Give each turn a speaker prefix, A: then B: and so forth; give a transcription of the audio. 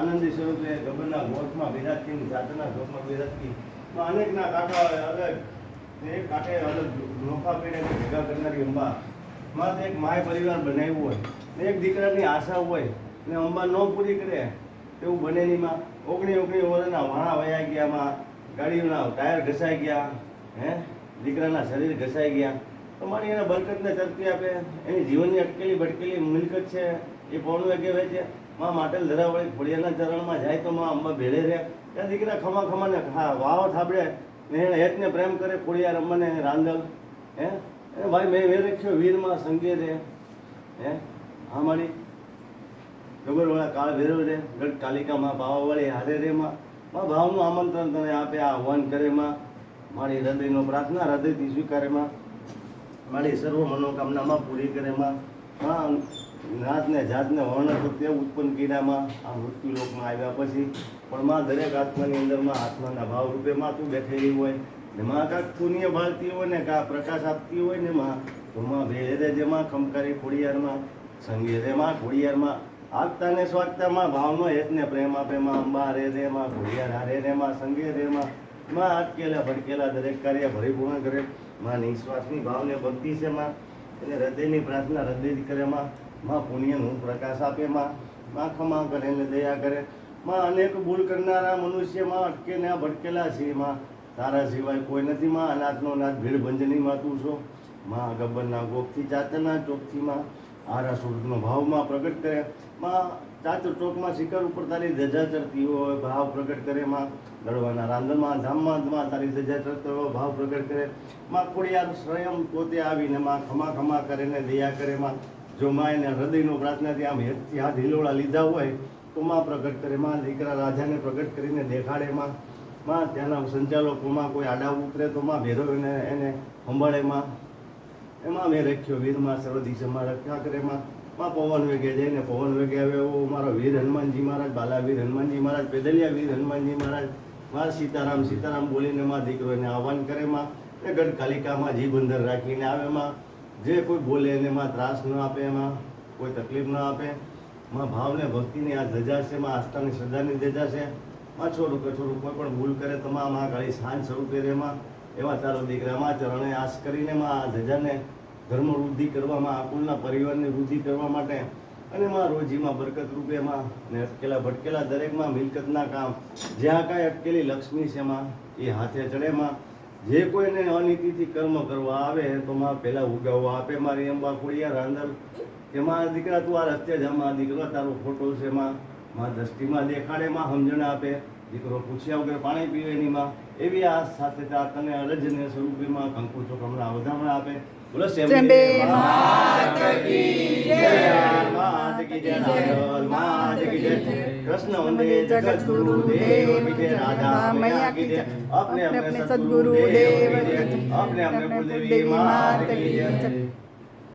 A: આનંદી સ્વરૂપે ગબરના ગોઠમાં બિરાજતી જાતના ગોઠમાં માં અનેકના કાંઠા અલગ એક કાંઠે અલગ નોખા પીને ભેગા કરનારી અંબા. માં એક માય પરિવાર બનાવ્યું હોય એક દીકરાની આશા હોય, ને અંબા ન પૂરી કરે, તેવું બને નહીં માં. ઓગણી ઓગણી વર્ષના વાણા વયા ગયા માં ગાડીઓના ટાયર ઘસાઈ ગયા, હે? દીકરાના શરીર ઘસાઈ ગયા. તો મારી એને બરકતને તરફી આપે. એની જીવનની અટકેલી ભટકેલી મિલકત છે, એ પૌણું કહેવાય છે માં માટેલ ધરાવળી ખોડિયાના ચરણમાં જાય તો માં અંબા ભેળે રહે. ત્યાં દીકરા ખમા ખમાને હા, વાવ થાબડે. ને હેતને પ્રેમ કરે ફોડિયા રમવાને રાંદલ. હે? ભાઈ, મેં વેર રાખ્યો વીરમાં સંગે રે હે? હા, મારી. ગબરવાળા કાળ ભેરવ રે. ગઢ કાલિકામાં ભાવાવાળી હારે રે માં. માં ભાવનું આમંત્રણ તને આપે, આ આહવાન કરે માં. મારી હૃદયનો પ્રાર્થના, હૃદયથી સ્વીકારે માં. મારી સર્વ મનોકામનામાં પૂરી કરે માં નાતને જાતને વર્ણ પ્રત્યે ઉત્પન્ન કર્યામાં આ મૃત્યુ લોકમાં આવ્યા પછી પણ માં દરેક આત્માની અંદરમાં આત્માના ભાવ રૂપે માં તું બેઠેલી હોય ને માં કાંક પુણ્ય ભાળતી હોય ને કાં પ્રકાશ આપતી હોય ને માં, તો માં ભેળે જેમાં ખમકારી ખોડિયારમાં, સંગે રે માં ખોડિયારમાં આગતા ને સ્વાગતામાં ભાવનો હેતને પ્રેમા પ્રેમા માં, અંબા રે રે માં, ખોડિયાર હારે રે માં, સંગે રે માં માં આટકેલા ભડકેલા દરેક કાર્ય પરિપૂર્ણ કરે, માં નિશ્વાસની ભાવને ભક્તિ છે માં, એને હૃદયની પ્રાર્થના હૃદયથી કરે માં પુણ્યનું પ્રકાશ આપે, માં માં ખમા કરે ને દયા કરે. માં અનેક ભૂલ કરનારા મનુષ્યમાં અટકે ને ભટકેલા છે, માં તારા સિવાય કોઈ નથી, માં અનાથનો નાથ ભીડમાં તું છો? માં ગબ્બરના ગોપથી, ચાતરના ચોકથી માં આરા સુરતનો ભાવમાં પ્રગટ કરે. માં ચાચર ચોકમાં શિખર ઉપર તારી ધજા ચડતી હોય, ભાવ પ્રગટ કરે, માં દડવાના રાંધણમાં, ધામમાં તારી ધજા ચડતો હોય, ભાવ પ્રગટ કરે. માં ખોડિયાર સ્વયં પોતે આવીને માં ખમા ખમા કરે ને દયા કરે, માં જો મા એને હૃદયનો પ્રાર્થનાથી ત્યાં હાથ હિલોળા લીધા હોય, તો માં પ્રગટ કરે, માં દીકરા રાજાને પ્રગટ કરીને દેખાડે, માં માં ત્યાંના સંચાલકોમાં કોઈ આડા ઉતરે, તો માં ભેરવીને એને સંભાળે, માં. એમાં મેં રાખ્યો વીરમાં સર્વ દિશામાં રક્ષા કરે, માં. માં પવન વેગે જઈને પવન વેગે આવે એવો મારો વીર હનુમાનજી મહારાજ બાલાવીર હનુમાનજી મહારાજ, પેદલિયા વીર હનુમાનજી મહારાજ, માં સીતારામ સીતારામ બોલીને માં દીકરો એને આહવાન કરે, માં. એ ગઢ કાલિકામાં જીભ અંદર રાખીને આવે, માં. જે કોઈ બોલે એને માં ત્રાસ ન આપે, એમાં કોઈ તકલીફ ન આપે. માં ભાવને, ભક્તિની આ ધજા છે, માં આસ્થાની શ્રદ્ધાની ધજા છે. માં છોડું કે છોડું કોઈ પણ ભૂલ કરે તો માં માં કાળી સાંજ સ્વરૂપે રે માં. એવા તારો દીકરામાં ચરણે આશ કરીને માં આ ધજાને ધર્મ વૃદ્ધિ કરવામાં આકુલના પરિવારની વૃદ્ધિ કરવા માટે. અને માં રોજીમાં બરકત રૂપે માં ને અટકેલા ભટકેલા દરેકમાં મિલકતના કામ. જ્યાં કાંઈ અટકેલી લક્ષ્મી છે માં, એ હાથે ચડે માં. જે કોઈને અનીતિથી કર્મ કરવા આવે તો માં પહેલા ઉગાવવા આપે. મારી અંબા ખોડિયા રાંદર કે માં દીકરા તું આ રસ્તે જ માં દીકરો તારો ફોટો છે માં માં દ્રષ્ટિમાં દેખાડે માં સમજણ આપે. દીકરો પૂછ્યા વગર પાણી પીવે એની માં. એવી આ સાથે તને અરજને સ્વરૂપીમાં કંકુ ચોકમણા વધામણા આપે. બોલો
B: ચંબે
A: માત કી જય માત કી જય. નાગલ માત કી જય. कृष्ण उन्हें जगत गुरु देव की राधा मैया की जय अपने अपने सदगुरु देव की अपने अपने कुलदेवी माता की जय